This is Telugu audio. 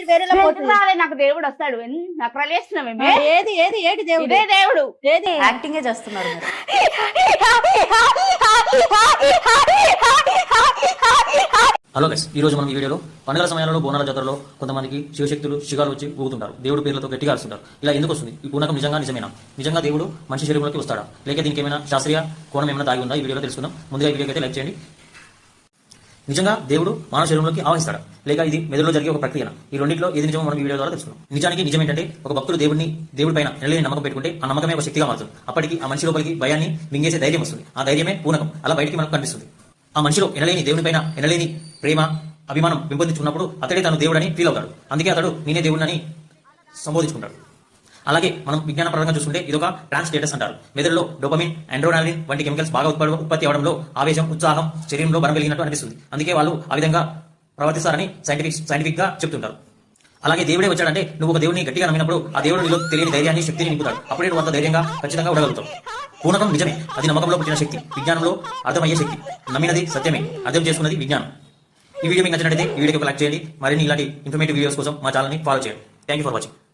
మీరు వేరేలా ఎందుకు పోతుంది. రాలే నాకు దేవుడు వస్తాడు. ఎన్- నకరాలు చేస్తున్నావేమే ఏది ఏది ఏది దేవుడు? ఇదే దేవుడు. ఏది? యాక్టింగే చేస్తున్నారు మీరు? హలో గైస్ ఈ రోజు మనం ఈ వీడియోలో పండుగల సమయాలలో బోనాల జాతరలో కొంతమందికి శివశక్తులు శిగాలు వచ్చి ఊగుతుంటారు. దేవుడు పేర్లతో గట్టిగా అరుస్తుంటారు. ఇలా ఎందుకు వస్తుంది? ఈ పూనకం నిజంగా నిజమేనా? నిజంగా దేవుడు మనిషి శరీరంలోకి వస్తాడా? లేక దీనికి ఏమైనా శాస్త్రీయ కోణం ఏమైనా దాగి ఉందా? ఈ వీడియోలో తెలుసుకుందాం. ముందుగా ఈ వీడియోకి అయితే లైక్ చేయండి. నిజంగా దేవుడు మానవ శరీరంలోకి ఆవహిస్తాడా? లేక ఇది మెదడులో జరిగే ఒక ప్రక్రియ. ఈ రెండింటిలో ఏది నిజమో మనం ఈ వీడియో ద్వారా తెలుసుకున్నాం నిజానికి నిజం ఏంటంటే ఒక భక్తుడు దేవుడిని దేవుడి పైన నిలలేని నమ్మకం పెట్టుకుంటే ఆ నమ్మకమే ఒక శక్తిగా మారుతుంది. అప్పటికి ఆ మనిషి లోపలికి భయాన్ని మింగేసే ధైర్యం వస్తుంది. ఆ ధైర్యమే పూనకం. అలా బయటికి మనకు కనిపిస్తుంది. ఆ మనిషిలో ఎనలేని దేవుడి పైన ఎనలేని ప్రేమ అభిమానం పెంపొందించుకున్నప్పుడు అతడే తను దేవుడని ఫీల్ అవుతాడు. అందుకే అతడు నేనే దేవుడిని సంబోధించుకుంటాడు. అలాగే మనం విజ్ఞాన పరంగా చూసుకుంటే ఇదొక ట్రాన్స్ స్టేటస్ అంటారు. మెదడులో డోపమిన్ అండ్రోనాలిన్ వంటి కెమికల్స్ బాగా ఉత్పత్తి అవడంలో ఆవేశం ఉత్సాహం శరీరంలో బలం కలిగినట్టు అనిపిస్తుంది. అందుకే వాళ్ళు ఆ విధంగా ప్రవర్తిస్తారని సైంటిఫిక్ సైంటిఫిక్గా చెప్తుంటారు. అలాగే దేవుడే వచ్చాడంటే నువ్వు ఒక దేవుడిని గట్టిగా నమ్మినప్పుడు ఆ దేవుడు నీలో తెలియని ధైర్యాన్ని శక్తిని నింపుతాడు. అప్పుడే నువ్వు అంత ధైర్యంగా ఖచ్చితంగా ఉండగలుగుతావు. పూనకం నిజమే. అది నమ్మకంలో పుట్టిన శక్తి. విజ్ఞానంలో అర్థమయ్యే శక్తి. నమ్మినది సత్యమే. అర్థం చేసుకున్నది విజ్ఞానం. ఈ వీడియో మీకు నచ్చినట్లయితే ఈ వీడియోకి ఒక లైక్ చేయండి. మరిన్ని ఇలాంటి ఇన్ఫర్మేటివ్ వీడియోస్ కోసం మా ఛానల్ని ఫాలో చేయండి. Thank you for watching